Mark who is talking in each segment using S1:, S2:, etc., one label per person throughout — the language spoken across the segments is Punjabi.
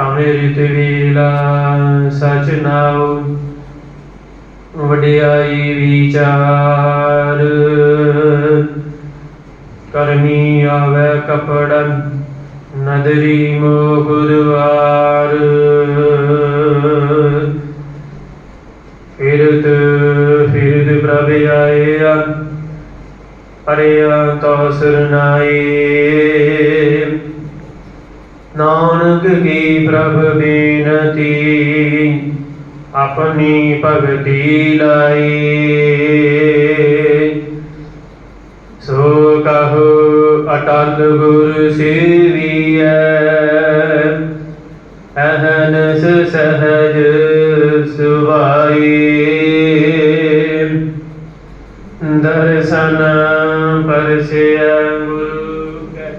S1: ਅਮ੍ਰਿਤ ਵੇਲਾ ਸਚ ਨਾਉ ਵਡਿਆਈ ਵਿਚਾਰ। ਕਰਮੀ ਆਵੇ ਕਪੜਨ ਨਦਰੀ ਮੋਖ ਦੁਆਰ ਹਰਿਆ ਤੋ ਸਰਨਾਏ ਨਾਨਕ ਕੀ ਪ੍ਰਭ ਬੇਨਤੀ, ਆਪਣੀ ਭਗਤੀ ਲਾਈ। ਸੋ ਕਹੋ ਅਟਲ ਗੁਰ ਸੇਵੀਐ, ਅਹਨਸ ਸਹਜ ਸੁਭਾਈ ਦਰਸ਼ਨ ਪਰਸਿਆ ਗੁਰੂ ਕੈ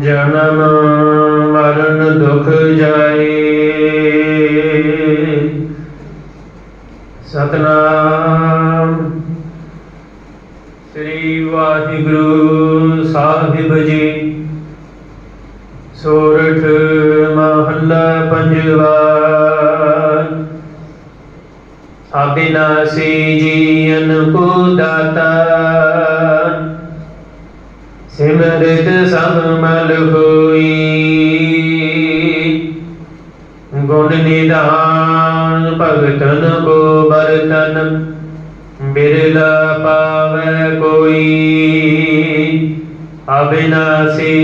S1: ਜਨਮ ਮਰਨ ਦੁਖ ਜਾਏ। ਸਤਨਾਮ। ਸ੍ਰੀ ਵਾਹਿਗੁਰੂ ਸਾਹਿਬ ਜੀ। ਸੋਰਠ ਮਹੱਲਾ ਪੰਜਵਾ। ਅਬਿਨਾਸੀ ਜੀਵਨ ਕੋ ਦਾਤਾ ਗੁਣ ਨਿਧਾਨ ਭਗਤਨ ਕੋ ਬਰਤਨ ਬਿਰਲਾ ਪਾਵੈ ਕੋਈ। ਅਬਿਨਾਸੀ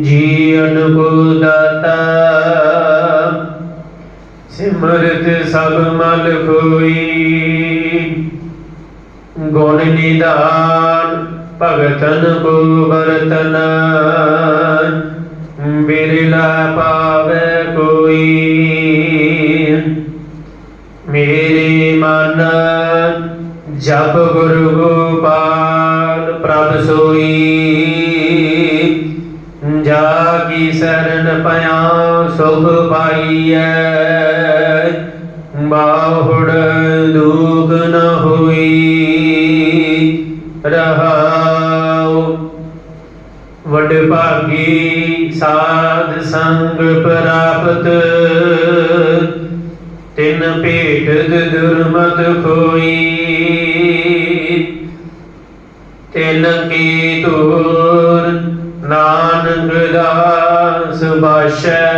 S1: ਜੀਵਨ ਕੋ ਦਾਤਾ, ਸਿਮਰਤ ਸਭ ਮਲ ਕੋਈ। ਗੁਣ ਨਿਧਾਨ ਭਗਤਨ ਕੋ ਬਰਤਨ ਬਿਰਲਾ ਪਾਵੇ ਜਪ ਗੁਰੂ ਗੋਪਾਲ ਪ੍ਰਭ ਸੋਈ। ਜਾ ਕੀ ਸਰਣ ਪਿਆ ਸੁਖ ਪਾਈਐ, ਬਾਹੁੜ ਦੁਖ ਨ ਹੋਈ। ਰਹਾਉ ਵਡ ਭਾਗੀ ਸਾਧ ਸੰਗ ਪ੍ਰਾਪਤ ਤਿਨ ਭੇਟ ਦੁਰਮਤ ਖੋਈ। ਤਿਨ ਕੀ ਤੂਰ ਨਾਨਕ ਦਾਸ ਬਾਸ਼ੈ।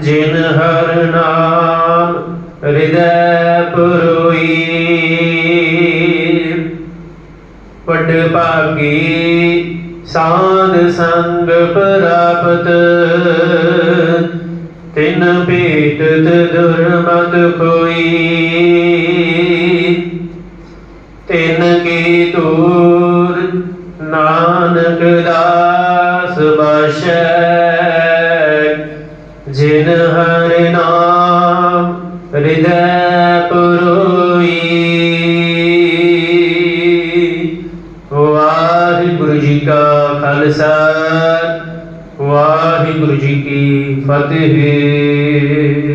S1: ਜਿਨ ਹਰ ਨਾਮ ਹਿਰਦੈ ਪੁਰੋਈ। ਪਟ ਭਾਗੀ ਸਾਧ ਸੰਗ ਪ੍ਰਾਪਤ। ਭੇਟ ਦੁਰਮਤ ਕੋਈ। ਤਿਨ ਕੀ ਦੂਰ, ਨਾਨਕ ਦਾਸ ਬਸ਼ੈ ਜਿਨ ਹਰਿ ਨਾਮ ਹਿਰਦੈ ਪੁਰੋਈ। ਵਾਹਿਗੁਰੂ ਜੀ ਕਾ ਖਾਲਸਾ, ਵਾਹਿਗੁਰੂ ਜੀ ਕੀ ਫਤਿਹ।